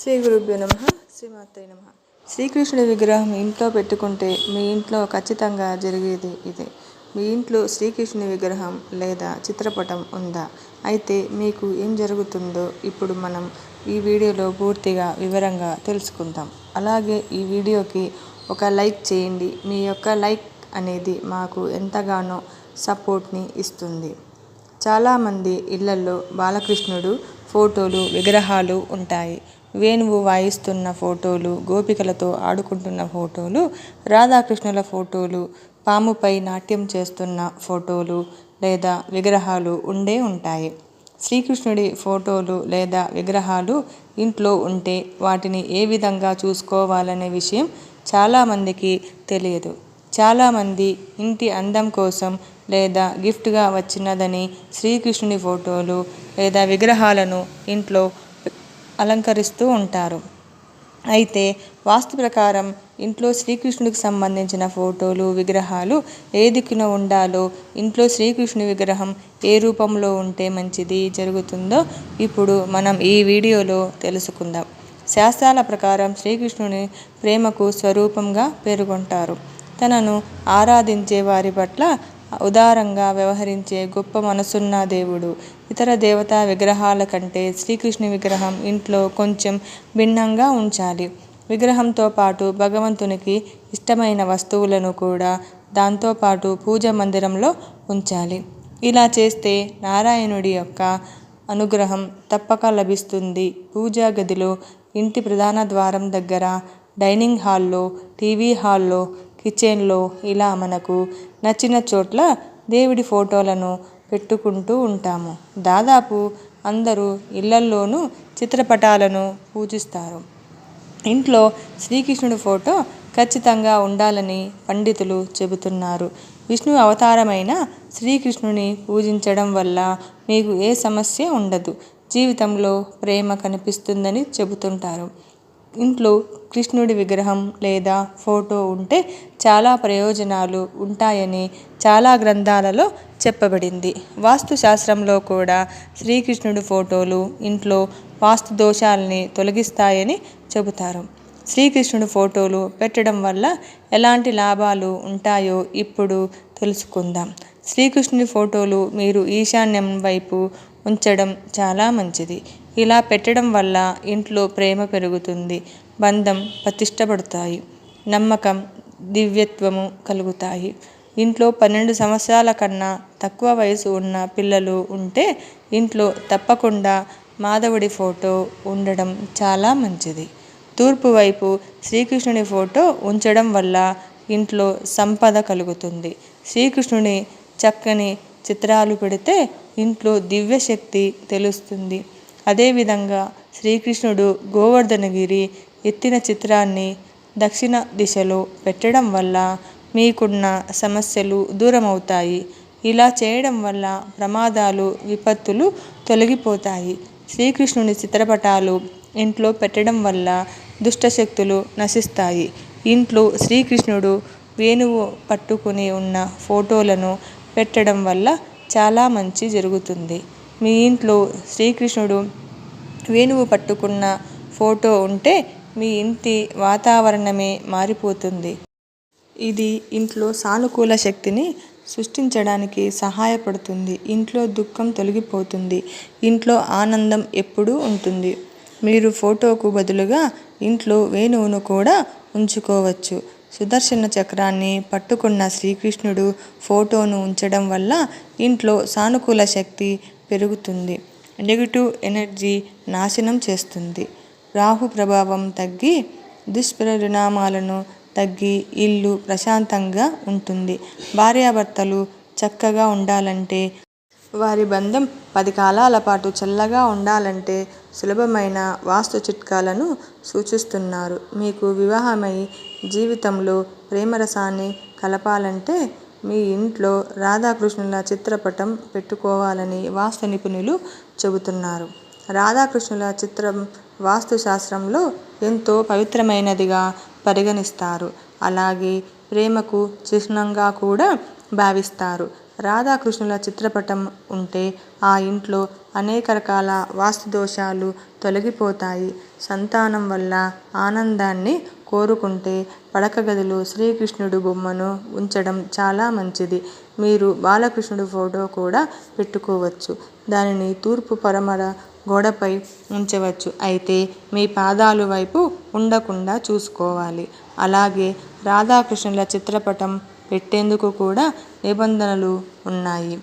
శ్రీ గురుభ్యో నమ శ్రీమాత్రే నమ. శ్రీకృష్ణుడి విగ్రహం ఇంట్లో పెట్టుకుంటే మీ ఇంట్లో ఖచ్చితంగా జరిగేది ఇదే. మీ ఇంట్లో శ్రీకృష్ణుని విగ్రహం లేదా చిత్రపటం ఉందా? అయితే మీకు ఏం జరుగుతుందో ఇప్పుడు మనం ఈ వీడియోలో పూర్తిగా వివరంగా తెలుసుకుందాం. అలాగే ఈ వీడియోకి ఒక లైక్ చేయండి. మీ యొక్క లైక్ అనేది మాకు ఎంతగానో సపోర్ట్ని ఇస్తుంది. చాలామంది ఇళ్ళలో బాలకృష్ణుడు ఫోటోలు విగ్రహాలు ఉంటాయి. వేణువు వాయిస్తున్న ఫోటోలు గోపికలతో ఆడుకుంటున్న ఫోటోలు రాధాకృష్ణుల ఫోటోలు పాముపై నాట్యం చేస్తున్న ఫోటోలు లేదా విగ్రహాలు ఉండే ఉంటాయి. శ్రీకృష్ణుడి ఫోటోలు లేదా విగ్రహాలు ఇంట్లో ఉంటే వాటిని ఏ విధంగా చూసుకోవాలనే విషయం చాలామందికి తెలియదు. చాలామంది ఇంటి అందం కోసం లేదా గిఫ్ట్గా వచ్చినదని శ్రీకృష్ణుని ఫోటోలు లేదా విగ్రహాలను ఇంట్లో అలంకరిస్తూ ఉంటారు. అయితే వాస్తు ప్రకారం ఇంట్లో శ్రీకృష్ణుడికి సంబంధించిన ఫోటోలు విగ్రహాలు ఏ దిక్కున ఉండాలో ఇంట్లో శ్రీకృష్ణుడి విగ్రహం ఏ రూపంలో ఉంటే మంచిది జరుగుతుందో ఇప్పుడు మనం ఈ వీడియోలో తెలుసుకుందాం. శాస్త్రాల ప్రకారం శ్రీకృష్ణుని ప్రేమకు స్వరూపంగా పేర్కొంటారు తనను ఆరాధించే వారి పట్ల ఉదారంగా వ్యవహరించే గొప్ప మనసున్న దేవుడు. ఇతర దేవతా విగ్రహాల కంటే శ్రీకృష్ణ విగ్రహం ఇంట్లో కొంచెం భిన్నంగా ఉంచాలి. విగ్రహంతో పాటు భగవంతునికి ఇష్టమైన వస్తువులను కూడా దాంతోపాటు పూజ మందిరంలో ఉంచాలి. ఇలా చేస్తే నారాయణుడి యొక్క అనుగ్రహం తప్పక లభిస్తుంది. పూజా గదిలో ఇంటి ప్రధాన ద్వారం దగ్గర డైనింగ్ హాల్లో టీవీ హాల్లో కిచెన్లో ఇలా మనకు నచ్చిన చోట్ల దేవుడి ఫోటోలను పెట్టుకుంటూ ఉంటాము. దాదాపు అందరూ ఇళ్ళల్లోనూ చిత్రపటాలను పూజిస్తారు. ఇంట్లో శ్రీకృష్ణుడి ఫోటో ఖచ్చితంగా ఉండాలని పండితులు చెబుతున్నారు. విష్ణు అవతారమైన శ్రీకృష్ణుని పూజించడం వల్ల మీకు ఏ సమస్య ఉండదు. జీవితంలో ప్రేమ కనిపిస్తుందని చెబుతుంటారు. ఇంట్లో కృష్ణుడి విగ్రహం లేదా ఫోటో ఉంటే చాలా ప్రయోజనాలు ఉంటాయని చాలా గ్రంథాలలో చెప్పబడింది. వాస్తు శాస్త్రంలో కూడా శ్రీకృష్ణుడి ఫోటోలు ఇంట్లో వాస్తు దోషాలని తొలగిస్తాయని చెబుతారు. శ్రీకృష్ణుడి ఫోటోలు పెట్టడం వల్ల ఎలాంటి లాభాలు ఉంటాయో ఇప్పుడు తెలుసుకుందాం. శ్రీకృష్ణుని ఫోటోలు మీరు ఈశాన్యం వైపు ఉంచడం చాలా మంచిది. ఇలా పెట్టడం వల్ల ఇంట్లో ప్రేమ పెరుగుతుంది బంధం ప్రతిష్టపడతాయి నమ్మకం దివ్యత్వము కలుగుతాయి. ఇంట్లో పన్నెండు సంవత్సరాల కన్నా తక్కువ వయసు ఉన్న పిల్లలు ఉంటే ఇంట్లో తప్పకుండా మాధవుడి ఫోటో ఉండడం చాలా మంచిది. తూర్పు వైపు శ్రీకృష్ణుని ఫోటో ఉంచడం వల్ల ఇంట్లో సంపద కలుగుతుంది. శ్రీకృష్ణుని చక్కని చిత్రాలు పెడితే ఇంట్లో దివ్యశక్తి తెలుస్తుంది. అదేవిధంగా శ్రీకృష్ణుడు గోవర్ధనగిరి ఎత్తిన చిత్రాన్ని దక్షిణ దిశలో పెట్టడం వల్ల మీకున్న సమస్యలు దూరమవుతాయి. ఇలా చేయడం వల్ల ప్రమాదాలు విపత్తులు తొలగిపోతాయి. శ్రీకృష్ణుని చిత్రపటాలు ఇంట్లో పెట్టడం వల్ల దుష్టశక్తులు నశిస్తాయి. ఇంట్లో శ్రీకృష్ణుడు వేణువు పట్టుకుని ఉన్న ఫోటోలను పెట్టడం వల్ల చాలా మంచి జరుగుతుంది. మీ ఇంట్లో శ్రీకృష్ణుడు వేణువు పట్టుకున్న ఫోటో ఉంటే మీ ఇంటి వాతావరణమే మారిపోతుంది. ఇది ఇంట్లో సానుకూల శక్తిని సృష్టించడానికి సహాయపడుతుంది. ఇంట్లో దుఃఖం తొలగిపోతుంది. ఇంట్లో ఆనందం ఎప్పుడూ ఉంటుంది. మీరు ఫోటోకు బదులుగా ఇంట్లో వేణువును కూడా ఉంచుకోవచ్చు. సుదర్శన చక్రాన్ని పట్టుకున్న శ్రీకృష్ణుడు ఫోటోను ఉంచడం వల్ల ఇంట్లో సానుకూల శక్తి పెరుగుతుంది. నెగిటివ్ ఎనర్జీ నాశనం చేస్తుంది. రాహు ప్రభావం తగ్గి దుష్పరిణామాలను తగ్గి ఇల్లు ప్రశాంతంగా ఉంటుంది. భార్యాభర్తలు చక్కగా ఉండాలంటే వారి బంధం పది కాలాల పాటు చల్లగా ఉండాలంటే సులభమైన వాస్తు చిట్కాలను సూచిస్తున్నారు. మీకు వివాహమై జీవితంలో ప్రేమరసాన్ని కలపాలంటే మీ ఇంట్లో రాధాకృష్ణుల చిత్రపటం పెట్టుకోవాలని వాస్తు నిపుణులు చెబుతున్నారు. రాధాకృష్ణుల చిత్రం వాస్తుశాస్త్రంలో ఎంతో పవిత్రమైనదిగా పరిగణిస్తారు. అలాగే ప్రేమకు చిహ్నంగా కూడా భావిస్తారు. రాధాకృష్ణుల చిత్రపటం ఉంటే ఆ ఇంట్లో అనేక రకాల వాస్తు దోషాలు తొలగిపోతాయి. సంతానం వల్ల ఆనందాన్ని కోరుకుంటే పడక గదిలో శ్రీకృష్ణుడు బొమ్మను ఉంచడం చాలా మంచిది. మీరు బాలకృష్ణుడు ఫోటో కూడా పెట్టుకోవచ్చు. దానిని తూర్పు పరమర గోడపై ఉంచవచ్చు. అయితే మీ పాదాలు వైపు ఉండకుండా చూసుకోవాలి. అలాగే రాధాకృష్ణుల చిత్రపటం పెట్టేందుకు కూడా నిబంధనలు ఉన్నాయి.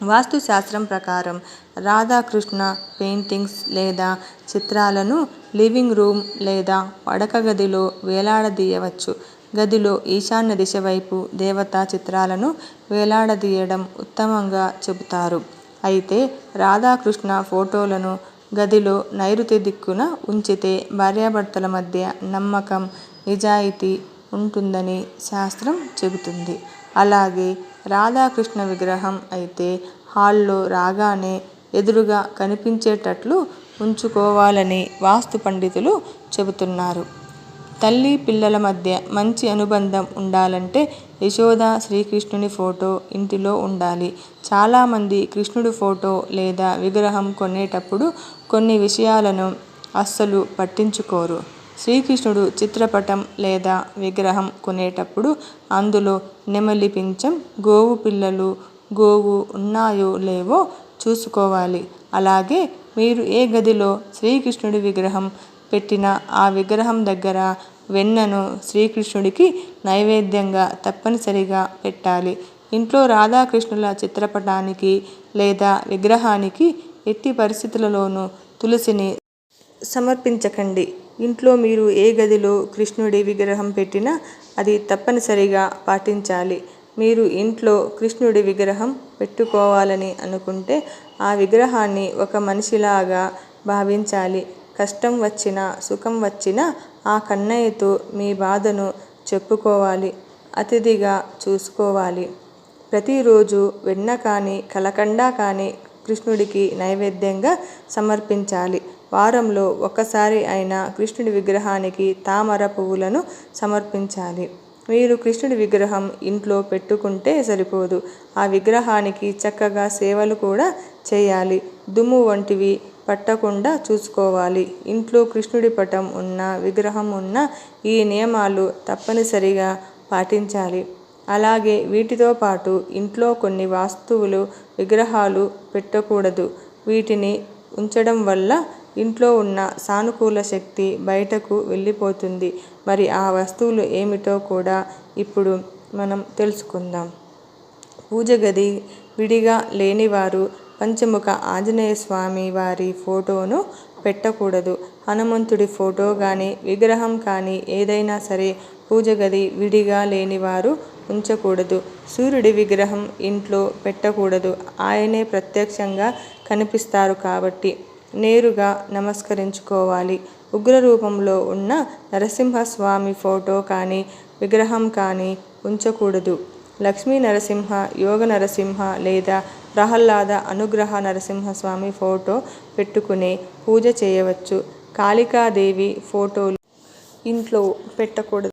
వాస్తుశాస్త్రం ప్రకారం రాధాకృష్ణ పెయింటింగ్స్ లేదా చిత్రాలను లివింగ్ రూమ్ లేదా పడక గదిలో వేలాడదీయవచ్చు. గదిలో ఈశాన్య దిశ వైపు దేవతా చిత్రాలను వేలాడదీయడం ఉత్తమంగా చెబుతారు. అయితే రాధాకృష్ణ ఫోటోలను గదిలో నైరుతి దిక్కున ఉంచితే భార్యాభర్తల మధ్య నమ్మకం నిజాయితీ ఉంటుందని శాస్త్రం చెబుతుంది. అలాగే రాధాకృష్ణ విగ్రహం అయితే హాల్లో రాగానే ఎదురుగా కనిపించేటట్లు ఉంచుకోవాలని వాస్తు పండితులు చెబుతున్నారు. తల్లి పిల్లల మధ్య మంచి అనుబంధం ఉండాలంటే యశోద శ్రీకృష్ణుని ఫోటో ఇంటిలో ఉండాలి. చాలామంది కృష్ణుడి ఫోటో లేదా విగ్రహం కొనేటప్పుడు కొన్ని విషయాలను అస్సలు పట్టించుకోరు. శ్రీకృష్ణుడు చిత్రపటం లేదా విగ్రహం కొనేటప్పుడు అందులో నెమలి పింఛం గోవు పిల్లలు గోవు ఉన్నాయో లేవో చూసుకోవాలి. అలాగే మీరు ఏ గదిలో శ్రీకృష్ణుడి విగ్రహం పెట్టినా ఆ విగ్రహం దగ్గర వెన్నను శ్రీకృష్ణుడికి నైవేద్యంగా తప్పనిసరిగా పెట్టాలి. ఇంట్లో రాధాకృష్ణుల చిత్రపటానికి లేదా విగ్రహానికి ఎట్టి పరిస్థితులలోనూ తులసిని సమర్పించకండి. ఇంట్లో మీరు ఏ గదిలో కృష్ణుడి విగ్రహం పెట్టినా అది తప్పనిసరిగా పాటించాలి. మీరు ఇంట్లో కృష్ణుడి విగ్రహం పెట్టుకోవాలని అనుకుంటే ఆ విగ్రహాన్ని ఒక మనిషిలాగా భావించాలి. కష్టం వచ్చినా సుఖం వచ్చినా ఆ కన్నయ్యతో మీ బాధను చెప్పుకోవాలి. అతిథిగా చూసుకోవాలి. ప్రతిరోజు వెన్న కానీ కలకండా కానీ కృష్ణుడికి నైవేద్యంగా సమర్పించాలి. వారంలో ఒక్కసారి అయినా కృష్ణుడి విగ్రహానికి తామర పువ్వులను సమర్పించాలి. మీరు కృష్ణుడి విగ్రహం ఇంట్లో పెట్టుకుంటే సరిపోదు. ఆ విగ్రహానికి చక్కగా సేవలు కూడా చేయాలి. దుమ్ము వంటివి పట్టకుండా చూసుకోవాలి. ఇంట్లో కృష్ణుడి పటం ఉన్న విగ్రహం ఉన్న ఈ నియమాలు తప్పనిసరిగా పాటించాలి. అలాగే వీటితో పాటు ఇంట్లో కొన్ని వస్తువులు విగ్రహాలు పెట్టకూడదు. వీటిని ఉంచడం వల్ల ఇంట్లో ఉన్న సానుకూల శక్తి బయటకు వెళ్ళిపోతుంది. మరి ఆ వస్తువులు ఏమిటో కూడా ఇప్పుడు మనం తెలుసుకుందాం. పూజ గది విడిగా లేనివారు పంచముఖ ఆంజనేయ స్వామి వారి ఫోటోను పెట్టకూడదు. హనుమంతుడి ఫోటో కానీ విగ్రహం కానీ ఏదైనా సరే పూజ గది విడిగా లేనివారు ఉంచకూడదు. సూర్యుడి విగ్రహం ఇంట్లో పెట్టకూడదు. ఆయనే ప్రత్యక్షంగా కనిపిస్తారు కాబట్టి. నేరుగా నమస్కరించుకోవాలి. ఉగ్ర రూపంలో ఉన్న నరసింహస్వామి ఫోటో కానీ విగ్రహం కానీ ఉంచకూడదు. లక్ష్మీ నరసింహ యోగ నరసింహ లేదా ప్రహ్లాద అనుగ్రహ నరసింహస్వామి ఫోటో పెట్టుకుని పూజ చేయవచ్చు. కాళికాదేవి ఫోటోలు ఇంట్లో పెట్టకూడదు.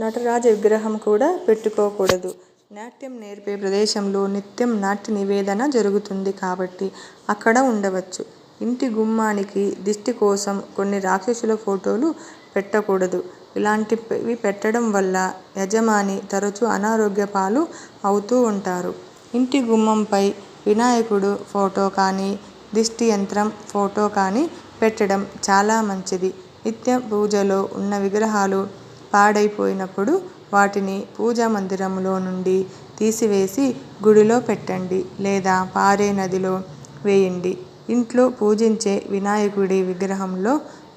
నటరాజ విగ్రహం కూడా పెట్టుకోకూడదు. నాట్యం నేర్పే ప్రదేశంలో నిత్యం నాట్య నివేదన జరుగుతుంది కాబట్టి అక్కడ ఉండవచ్చు. ఇంటి గుమ్మానికి దిష్టి కోసం కొన్ని రాక్షసుల ఫోటోలు పెట్టకూడదు. ఇలాంటివి పెట్టడం వల్ల యజమాని తరచూ అనారోగ్య పాలు అవుతూ ఉంటారు. ఇంటి గుమ్మంపై వినాయకుడు ఫోటో కానీ దిష్టి యంత్రం ఫోటో కానీ పెట్టడం చాలా మంచిది. నిత్య పూజలో ఉన్న విగ్రహాలు పాడైపోయినప్పుడు వాటిని పూజా మందిరంలో నుండి తీసివేసి గుడిలో పెట్టండి లేదా పారే నదిలో వేయండి. ఇంట్లో పూజించే వినాయకుడి విగ్రహంలో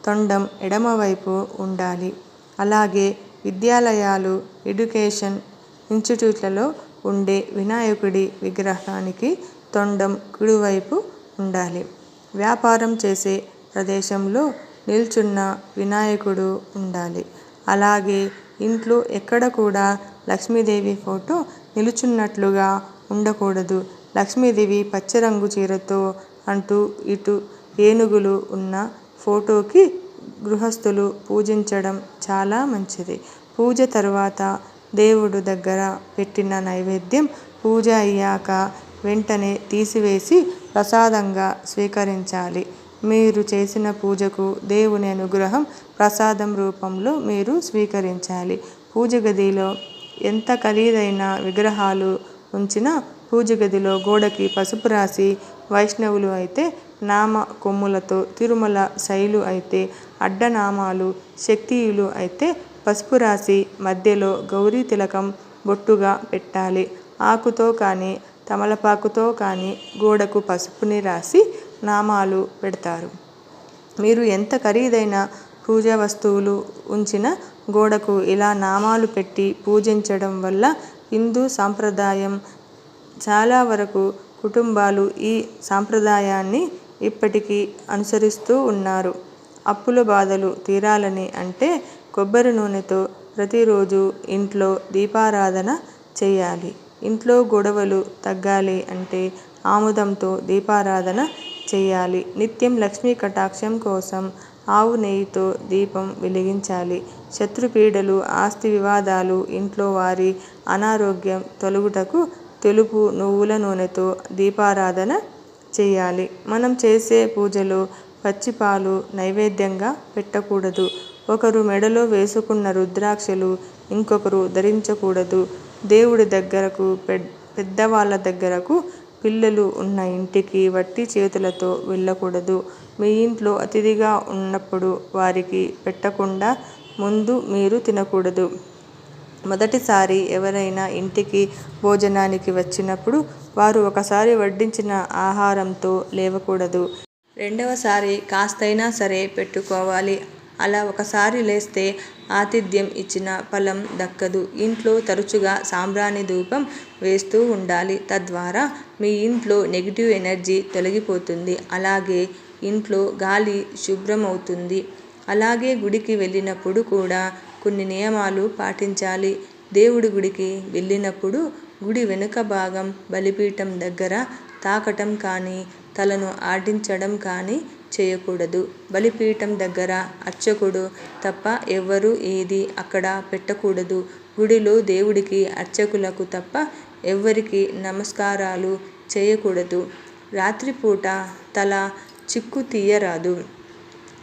తొండం ఎడమవైపు ఉండాలి. అలాగే విద్యాలయాలు ఎడ్యుకేషన్ ఇన్స్టిట్యూట్లలో ఉండే వినాయకుడి విగ్రహానికి తొండం కుడివైపు ఉండాలి. వ్యాపారం చేసే ప్రదేశంలో నిల్చున్న వినాయకుడు ఉండాలి. అలాగే ఇంట్లో ఎక్కడ కూడా లక్ష్మీదేవి ఫోటో నిలుచున్నట్లుగా ఉండకూడదు. లక్ష్మీదేవి పచ్చరంగు చీరతో అంటూ ఇటు ఏనుగులు ఉన్న ఫోటోకి గృహస్థులు పూజించడం చాలా మంచిది. పూజ తర్వాత దేవుడు దగ్గర పెట్టిన నైవేద్యం పూజ అయ్యాక వెంటనే తీసివేసి ప్రసాదంగా స్వీకరించాలి. మీరు చేసిన పూజకు దేవుని అనుగ్రహం ప్రసాదం రూపంలో మీరు స్వీకరించాలి. పూజ గదిలో ఎంత ఖరీదైన విగ్రహాలు ఉంచినా పూజ గదిలో గోడకి పసుపు రాసి వైష్ణవులు అయితే నామ కొమ్ములతో తిరుమల శైలు అయితే అడ్డనామాలు శక్తియులు అయితే పసుపు రాసి మధ్యలో గౌరీ తిలకం బొట్టుగా పెట్టాలి. ఆకుతో కానీ తమలపాకుతో కానీ గోడకు పసుపుని రాసి నామాలు పెడతారు. మీరు ఎంత ఖరీదైన పూజా వస్తువులు ఉంచిన గోడకు ఇలా నామాలు పెట్టి పూజించడం వల్ల హిందూ సాంప్రదాయం చాలా వరకు కుటుంబాలు ఈ సాంప్రదాయాన్ని ఇప్పటికీ అనుసరిస్తూ ఉన్నారు. అప్పుల బాధలు తీరాలని అంటే కొబ్బరి నూనెతో ప్రతిరోజు ఇంట్లో దీపారాధన చేయాలి. ఇంట్లో గొడవలు తగ్గాలి అంటే ఆముదంతో దీపారాధన చేయాలి. నిత్యం లక్ష్మీ కటాక్షం కోసం ఆవు నెయ్యితో దీపం వెలిగించాలి. శత్రుపీడలు ఆస్తి వివాదాలు ఇంట్లో వారి అనారోగ్యం తొలగుటకు తెలుపు నువ్వుల నూనెతో దీపారాధన చేయాలి. మనం చేసే పూజలో పచ్చిపాలు నైవేద్యంగా పెట్టకూడదు. ఒకరు మెడలో వేసుకున్న రుద్రాక్షలు ఇంకొకరు ధరించకూడదు. దేవుడి దగ్గరకు పెద్దవాళ్ళ దగ్గరకు పిల్లలు ఉన్న ఇంటికి వట్టి చేతులతో వెళ్ళకూడదు. మీ ఇంట్లో అతిథిగా ఉన్నప్పుడు వారికి పెట్టకుండా ముందు మీరు తినకూడదు. మొదటిసారి ఎవరైనా ఇంటికి భోజనానికి వచ్చినప్పుడు వారు ఒకసారి వడ్డించిన ఆహారంతో లేవకూడదు. రెండవసారి కాస్తైనా సరే పెట్టుకోవాలి. అలా ఒకసారి లేస్తే ఆతిథ్యం ఇచ్చిన ఫలం దక్కదు. ఇంట్లో తరచుగా సాంబ్రాణి ధూపం వేస్తూ ఉండాలి. తద్వారా మీ ఇంట్లో నెగిటివ్ ఎనర్జీ తొలగిపోతుంది. అలాగే ఇంట్లో గాలి శుభ్రమవుతుంది. అలాగే గుడికి వెళ్ళినప్పుడు కూడా కొన్ని నియమాలు పాటించాలి. దేవుడి గుడికి వెళ్ళినప్పుడు గుడి వెనుక భాగం బలిపీఠం దగ్గర తాకటం కానీ తలను ఆడించడం కానీ చేయకూడదు. బలిపీఠం దగ్గర అర్చకుడు తప్ప ఎవ్వరూ ఏది అక్కడ పెట్టకూడదు. గుడిలో దేవుడికి అర్చకులకు తప్ప ఎవ్వరికి నమస్కారాలు చేయకూడదు. రాత్రిపూట తల చిక్కు తీయరాదు.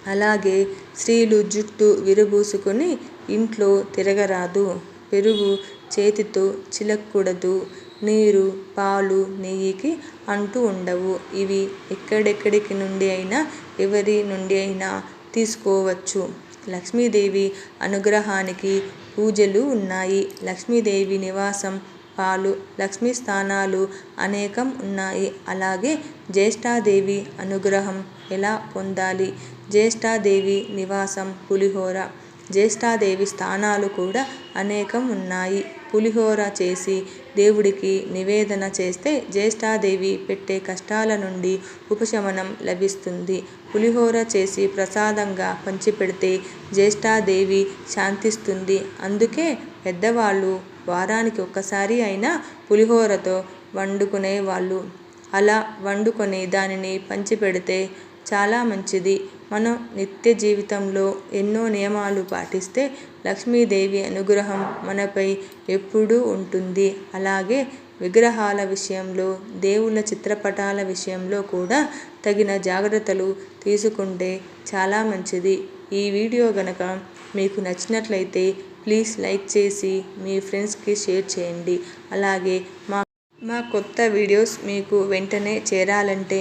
అలాగే స్త్రీలు జుట్టు విరబూసుకొని ఇంట్లో తిరగరాదు. పెరుగు చేతితో చిలక్కూడదు. నీరు పాలు నెయ్యికి అంటూ ఉండవు. ఇవి ఎక్కడెక్కడికి నుండి అయినా ఎవరి నుండి అయినా తీసుకోవచ్చు. లక్ష్మీదేవి అనుగ్రహానికి పూజలు ఉన్నాయి. లక్ష్మీదేవి నివాసం పాలు లక్ష్మీ స్థానాలు అనేకం ఉన్నాయి. అలాగే జ్యేష్ఠాదేవి అనుగ్రహం ఎలా పొందాలి? జ్యేష్ఠాదేవి నివాసం పులిహోర. జ్యేష్ఠాదేవి స్థానాలు కూడా అనేకం ఉన్నాయి. పులిహోర చేసి దేవుడికి నివేదన చేస్తే జ్యేష్ఠాదేవి పెట్టే కష్టాల నుండి ఉపశమనం లభిస్తుంది. పులిహోర చేసి ప్రసాదంగా పంచిపెడితే జ్యేష్ఠాదేవి శాంతిస్తుంది. అందుకే పెద్దవాళ్ళు వారానికి ఒక్కసారి అయినా పులిహోరతో వండుకునే వాళ్ళు అలా వండుకొని దానిని పంచిపెడితే చాలా మంచిది. మనం నిత్య జీవితంలో ఎన్నో నియమాలు పాటిస్తే లక్ష్మీదేవి అనుగ్రహం మనపై ఎప్పుడూ ఉంటుంది. అలాగే విగ్రహాల విషయంలో దేవుళ్ళ చిత్రపటాల విషయంలో కూడా తగిన జాగ్రత్తలు తీసుకుంటే చాలా మంచిది. ఈ వీడియో గనక మీకు నచ్చినట్లయితే ప్లీజ్ లైక్ చేసి మీ ఫ్రెండ్స్కి షేర్ చేయండి. అలాగే మా మా కొత్త వీడియోస్ మీకు వెంటనే చేరాలంటే